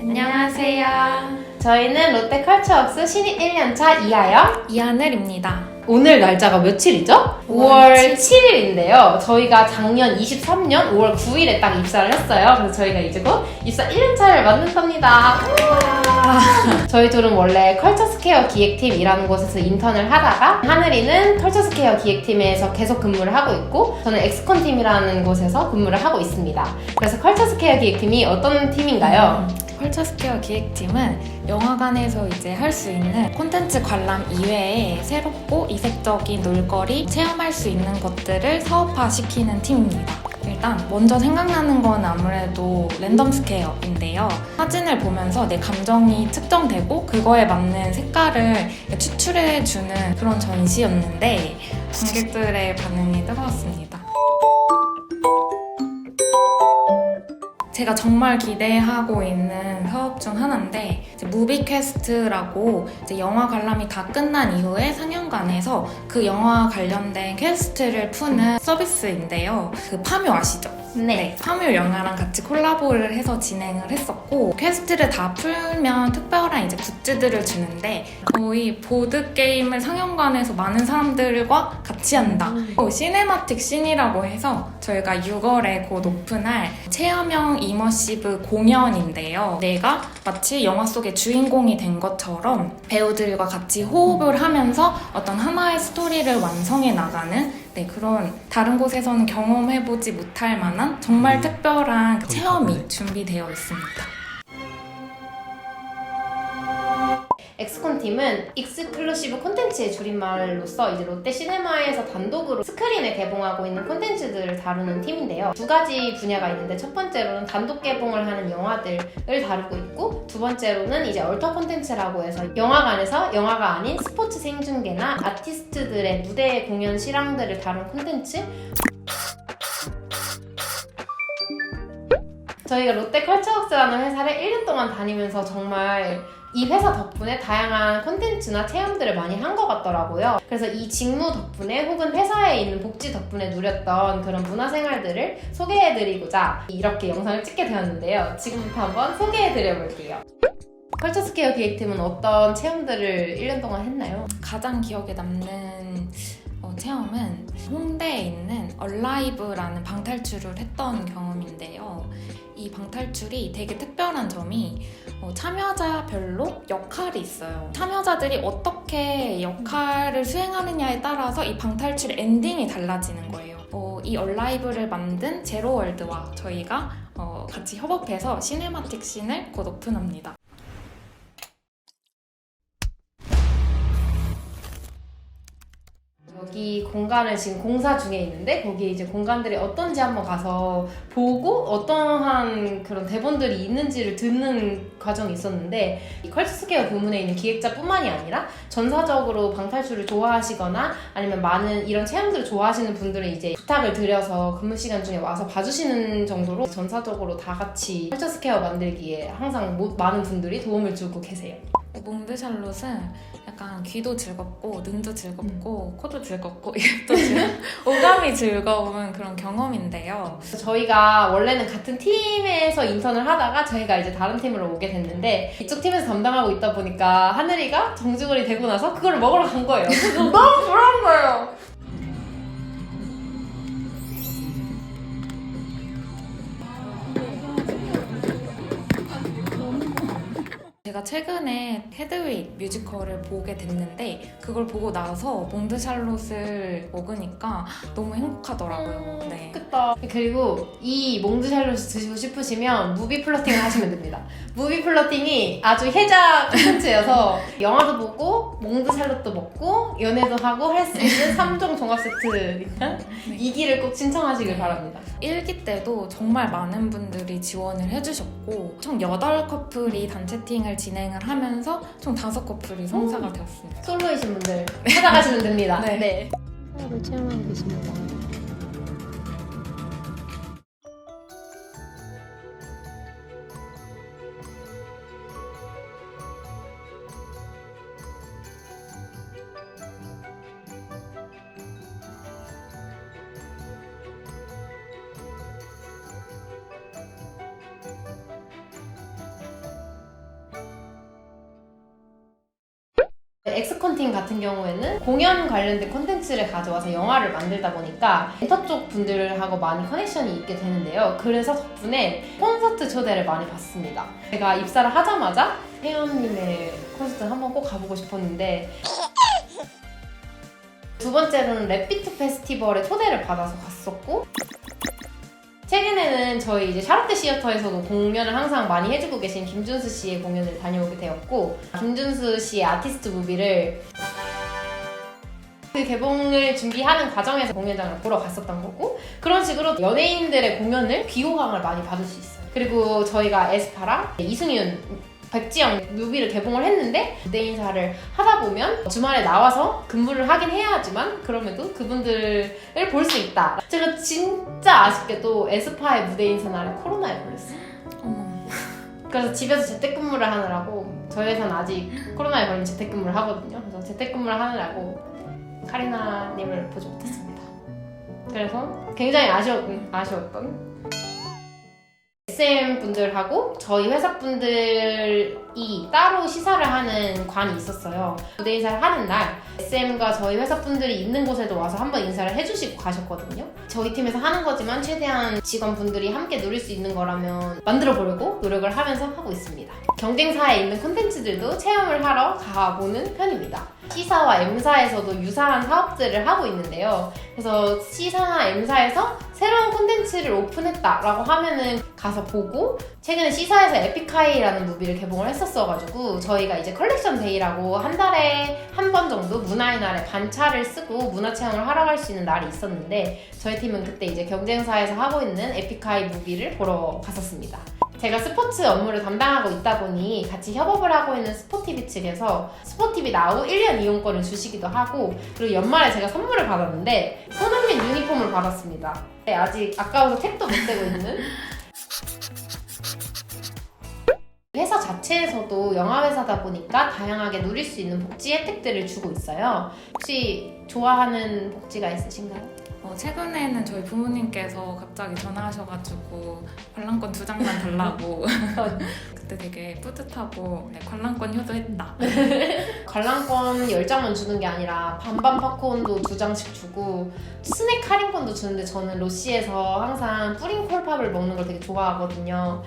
안녕하세요. 저희는 롯데 컬처웍스 신입 1년차 이하영. 이하늘입니다. 오늘 날짜가 며칠이죠? 5월 5월 7일인데요. 저희가 작년 23년 5월 9일에 딱 입사를 했어요. 그래서 저희가 이제 곧 입사 1년차를 맞는답니다. 저희 둘은 원래 컬처스케어 기획팀이라는 곳에서 인턴을 하다가 하늘이는 컬처스케어 기획팀에서 계속 근무를 하고 있고 저는 엑스콘 팀이라는 곳에서 근무를 하고 있습니다. 그래서 컬처스케어 기획팀이 어떤 팀인가요? 컬처스케어 기획팀은 영화관에서 이제 할 수 있는 콘텐츠 관람 이외에 새롭고 이색적인 놀거리, 체험할 수 있는 것들을 사업화시키는 팀입니다. 일단 먼저 생각나는 건 아무래도 랜덤 스퀘어인데요. 사진을 보면서 내 감정이 측정되고 그거에 맞는 색깔을 추출해 주는 그런 전시였는데 관객들의 반응이 뜨거웠습니다. 제가 정말 기대하고 있는 사업 중 하나인데 이제 무비 퀘스트라고 이제 영화 관람이 다 끝난 이후에 상영관에서 그 영화 관련된 퀘스트를 푸는 서비스인데요. 그 파묘 아시죠? 네, 파묘 영화랑 같이 콜라보를 해서 진행을 했었고 퀘스트를 다 풀면 특별한 이제 굿즈들을 주는데 거의 보드 게임을 상영관에서 많은 사람들과 같이 한다. 또 시네마틱 씬이라고 해서 저희가 6월에 곧 오픈할 체험형 이머시브 공연인데요. 내가 마치 영화 속의 주인공이 된 것처럼 배우들과 같이 호흡을 하면서 어떤 하나의 스토리를 완성해 나가는 네, 그런 다른 곳에서는 경험해보지 못할 만한 정말 특별한 체험이 준비되어 있습니다. 엑스콘 팀은 익스클루시브 콘텐츠의 줄임말로서 이제 롯데 시네마에서 단독으로 스크린을 개봉하고 있는 콘텐츠들을 다루는 팀인데요. 두 가지 분야가 있는데 첫 번째로는 단독 개봉을 하는 영화들을 다루고 있고 두 번째로는 이제 얼터 콘텐츠라고 해서 영화관에서 영화가 아닌 스포츠 생중계나 아티스트들의 무대 공연 실황들을 다룬 콘텐츠 저희가 롯데 컬처웍스라는 회사를 1년 동안 다니면서 정말 이 회사 덕분에 다양한 콘텐츠나 체험들을 많이 한 것 같더라고요. 그래서 이 직무 덕분에 혹은 회사에 있는 복지 덕분에 누렸던 그런 문화생활들을 소개해드리고자 이렇게 영상을 찍게 되었는데요. 지금부터 한번 소개해드려볼게요. 컬처스케어 기획팀은 어떤 체험들을 1년 동안 했나요? 가장 기억에 남는 어, 체험은 홍대에 있는 얼라이브라는 방탈출을 했던 경험인데요. 이 방탈출이 되게 특별한 점이 어, 참여자별로 역할이 있어요. 참여자들이 어떻게 역할을 수행하느냐에 따라서 이 방탈출 엔딩이 달라지는 거예요. 어, 이 얼라이브를 만든 제로월드와 저희가 어, 같이 협업해서 시네마틱 씬을 곧 오픈합니다. 여기 공간을 지금 공사 중에 있는데 거기에 이제 공간들이 어떤지 한번 가서 보고 어떠한 그런 대본들이 있는지를 듣는 과정이 있었는데 이 컬처스케어 부문에 있는 기획자뿐만이 아니라 전사적으로 방탈출을 좋아하시거나 아니면 많은 이런 체험들을 좋아하시는 분들은 이제 부탁을 드려서 근무 시간 중에 와서 봐주시는 정도로 전사적으로 다 같이 컬처스케어 만들기에 항상 모- 많은 분들이 도움을 주고 계세요. 몽드샬롯은 약간 귀도 즐겁고 눈도 즐겁고 코도 즐겁고 입도 즐겁고 오감이 즐거운 그런 경험인데요. 저희가 원래는 같은 팀에서 인턴을 하다가 저희가 이제 다른 팀으로 오게 됐는데 이쪽 팀에서 담당하고 있다 보니까 하늘이가 정직원이 되고 나서 그걸 먹으러 간 거예요. 너무 부러운 거예요. 제가 최근에 헤드웨이 뮤지컬을 보게 됐는데 그걸 보고 나서 몽드샬롯을 먹으니까 너무 행복하더라고요. 네. 좋겠다. 그리고 이 몽드샬롯을 드시고 싶으시면 무비 플러팅을 하시면 됩니다. 무비 플러팅이 아주 혜자 콘텐츠여서 영화도 보고 몽드샬롯도 먹고 연애도 하고 할 수 있는 3종 종합 세트니까 이 길을 꼭 신청하시길 바랍니다. 1기 때도 정말 많은 분들이 지원을 해주셨고 총 8커플이 단체팅을 진행을 하면서 총 5커플이 성사가 되었습니다. 솔로이신 분들 찾아가시면 됩니다. 네. 네. 사업을 체험하고 계십니다. 엑스컨팅 같은 경우에는 공연 관련된 콘텐츠를 가져와서 영화를 만들다 보니까 엔터 쪽 분들하고 많이 커넥션이 있게 되는데요. 그래서 덕분에 콘서트 초대를 많이 받습니다. 제가 입사를 하자마자 혜연님의 콘서트 한번 꼭 가보고 싶었는데 두 번째로는 랩비트 페스티벌에 초대를 받아서 갔었고 최근에는 저희 이제 샤롯테 시어터에서도 공연을 항상 많이 해주고 계신 김준수 씨의 공연을 다녀오게 되었고 김준수 씨의 아티스트 무비를 그 개봉을 준비하는 과정에서 공연장을 보러 갔었던 거고 그런 식으로 연예인들의 공연을 귀호강을 많이 받을 수 있어요. 그리고 저희가 에스파랑 이승윤 백지영 뮤비를 개봉을 했는데 무대 인사를 하다 보면 주말에 나와서 근무를 하긴 해야 하지만 그럼에도 그분들을 볼 수 있다. 제가 진짜 아쉽게도 에스파의 무대 인사 날에 코로나에 걸렸어요. 어머. 그래서 집에서 재택근무를 하느라고 저희 회사는 아직 코로나에 걸린 재택근무를 하거든요. 그래서 재택근무를 하느라고 카리나님을 보지 못했습니다. 그래서 굉장히 아쉬웠, 아쉬웠던 SM 분들하고 저희 회사 분들 이 따로 시사를 하는 관이 있었어요. 무대 인사를 하는 날 SM과 저희 회사 분들이 있는 곳에도 와서 한번 인사를 해주시고 가셨거든요. 저희 팀에서 하는 거지만 최대한 직원분들이 함께 누릴 수 있는 거라면 만들어 보려고 노력을 하면서 하고 있습니다. 경쟁사에 있는 콘텐츠들도 체험을 하러 가보는 편입니다. C사와 M사에서도 유사한 사업들을 하고 있는데요. 그래서 C사나 M사에서 새로운 콘텐츠를 오픈했다라고 하면은 가서 보고 최근에 C사에서 에픽하이라는 무비를 개봉을 했 었어가지고 저희가 이제 컬렉션 데이라고 한 달에 한 번 정도 문화의 날에 반차를 쓰고 문화 체험을 하러 갈 수 있는 날이 있었는데 저희 팀은 그때 이제 경쟁사에서 하고 있는 에픽하이 무비를 보러 갔었습니다. 제가 스포츠 업무를 담당하고 있다 보니 같이 협업을 하고 있는 스포티비 측에서 스포티비 나우 1년 이용권을 주시기도 하고 그리고 연말에 제가 선물을 받았는데 손흥민 유니폼을 받았습니다. 네, 아직 아까워서 택도 못 대고 있는 회사 자체에서도 영화회사다 보니까 다양하게 누릴 수 있는 복지 혜택들을 주고 있어요. 혹시 좋아하는 복지가 있으신가요? 어, 최근에는 저희 부모님께서 갑자기 전화하셔가지고 관람권 두 장만 달라고 그때 되게 뿌듯하고 네, 관람권 효도했다. 관람권 10장만 주는 게 아니라 반반 팝콘도 두 장씩 주고 스낵 할인권도 주는데 저는 로시에서 항상 뿌린 콜팝을 먹는 걸 되게 좋아하거든요.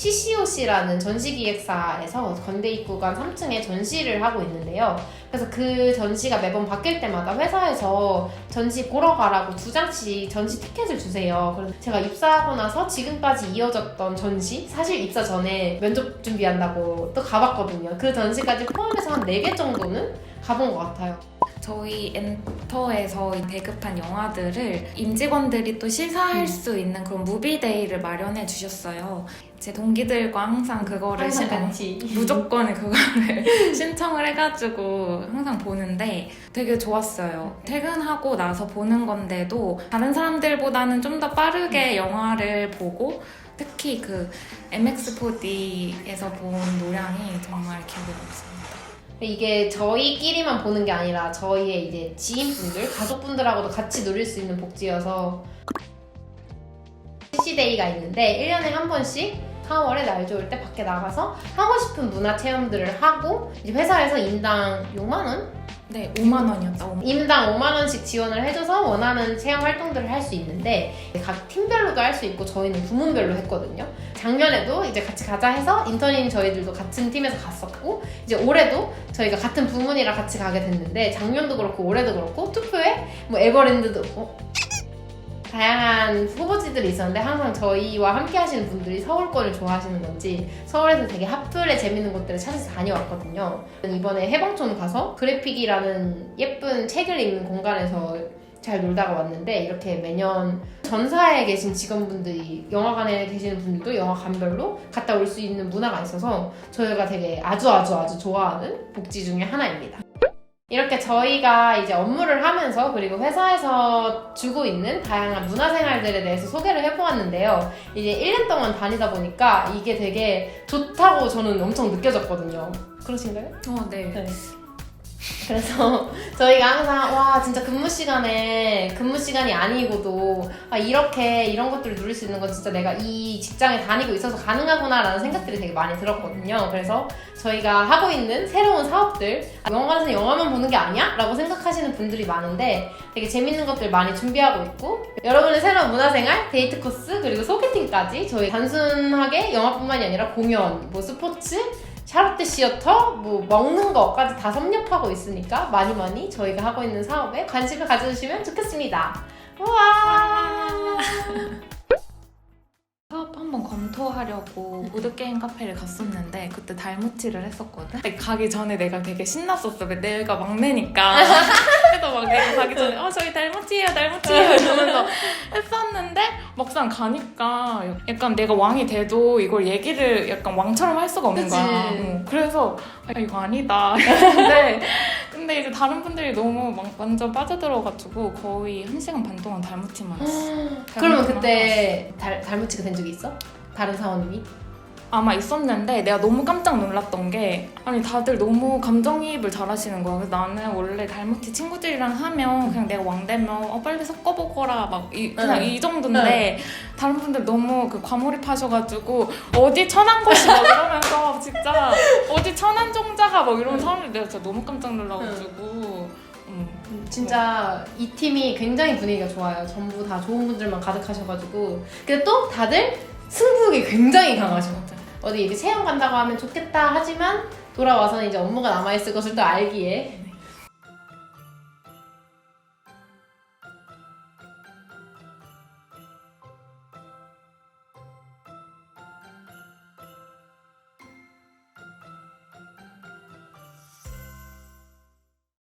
CCOC라는 전시기획사에서 건대 입구간 3층에 전시를 하고 있는데요. 그래서 그 전시가 매번 바뀔 때마다 회사에서 전시 보러 가라고 두 장씩 전시 티켓을 주세요. 그래서 제가 입사하고 나서 지금까지 이어졌던 전시, 사실 입사 전에 면접 준비한다고 또 가봤거든요. 그 전시까지 포함해서 한 4개 정도는 가본 것 같아요. 저희 엔터에서 이 대급한 영화들을 임직원들이 또 시사할 음. 수 있는 그런 무비데이를 마련해 주셨어요. 제 동기들과 항상 그거를 항상 시- 같이. 무조건 그거를 신청을 해가지고 항상 보는데 되게 좋았어요. 퇴근하고 나서 보는 건데도 다른 사람들보다는 좀 더 빠르게 영화를 보고 특히 그 MX4D에서 본 노량이 정말 기억에 남습니다. 이게 저희끼리만 보는 게 아니라 저희의 이제 지인분들, 가족분들하고도 같이 누릴 수 있는 복지여서 CC데이가 있는데 1년에 한 번씩 4월에 날 좋을 때 밖에 나가서 하고 싶은 문화 체험들을 하고 이제 회사에서 인당 6만 원? 네, 5만 원이었다. 5만 원. 인당 5만 원씩 지원을 해줘서 원하는 체험 활동들을 할 수 있는데 각 팀별로도 할 수 있고 저희는 부문별로 했거든요. 작년에도 이제 같이 가자 해서 인턴인 저희들도 같은 팀에서 갔었고 이제 올해도 저희가 같은 부문이라 같이 가게 됐는데 작년도 그렇고 올해도 그렇고 투표에 뭐 에버랜드도 어? 다양한 후보지들이 있었는데 항상 저희와 함께 하시는 분들이 서울권을 좋아하시는 건지 서울에서 되게 핫플의 재밌는 곳들을 찾아서 다녀왔거든요. 이번에 해방촌 가서 그래픽이라는 예쁜 책을 읽는 공간에서 잘 놀다가 왔는데 이렇게 매년 전사에 계신 직원분들이 영화관에 계시는 분들도 영화관별로 갔다 올 수 있는 문화가 있어서 저희가 되게 아주 아주 아주 좋아하는 복지 중에 하나입니다. 이렇게 저희가 이제 업무를 하면서 그리고 회사에서 주고 있는 다양한 문화생활들에 대해서 소개를 해보았는데요. 이제 1년 동안 다니다 보니까 이게 되게 좋다고 저는 엄청 느껴졌거든요. 그러신가요? 어, 네. 네. 그래서 저희가 항상 와 진짜 근무 시간에 근무 시간이 아니고도 아, 이렇게 이런 것들을 누릴 수 있는 건 진짜 내가 이 직장에 다니고 있어서 가능하구나라는 생각들이 되게 많이 들었거든요. 그래서 저희가 하고 있는 새로운 사업들 아, 영화관에서 영화만 보는 게 아니야? 라고 생각하시는 분들이 많은데 되게 재밌는 것들 많이 준비하고 있고 여러분의 새로운 문화생활, 데이트 코스 그리고 소개팅까지 저희 단순하게 영화뿐만이 아니라 공연, 뭐 스포츠 샤롯데 시어터, 뭐 먹는 거까지 다 섭렵하고 있으니까 많이 많이 저희가 하고 있는 사업에 관심을 가져주시면 좋겠습니다. 우와! 사업 한번 검토하려고 보드게임 카페를 갔었는데 그때 달무치를 했었거든? 근데 가기 전에 내가 되게 신났었어. 내가 막내니까. 막 내가 가기 전에 어 저희 달무치예요 달무치예요 이러면서 했었는데 막상 가니까 약간 내가 왕이 돼도 이걸 얘기를 약간 왕처럼 할 수가 없는 그치. 거야. 어, 그래서 아, 이거 아니다 했는데 근데 이제 다른 분들이 너무 막 완전 빠져들어가지고 거의 한 시간 반 동안 달무치만 했어. 그러면 그때 달, 달무치가 된 적이 있어? 다른 사원님이? 아마 있었는데 내가 너무 깜짝 놀랐던 게 아니 다들 너무 감정이입을 잘하시는 거야. 그래서 나는 원래 달무티 친구들이랑 하면 그냥 내가 왕 되면 어 빨리 섞어보거라 막 이, 그냥 응. 이 정도인데 다른 분들 너무 그 과몰입하셔가지고 어디 천한 곳이 막 이러면서 진짜 어디 천한 종자가 막 이러면 사람들이 내가 진짜 너무 깜짝 놀라가지고 음. 진짜 이 팀이 굉장히 분위기가 좋아요. 전부 다 좋은 분들만 가득하셔가지고. 근데 또 다들 승부욕이 굉장히 강하셔. 맞아. 어디 이렇게 체험 간다고 하면 좋겠다 하지만 돌아와서는 이제 업무가 남아있을 것을 또 알기에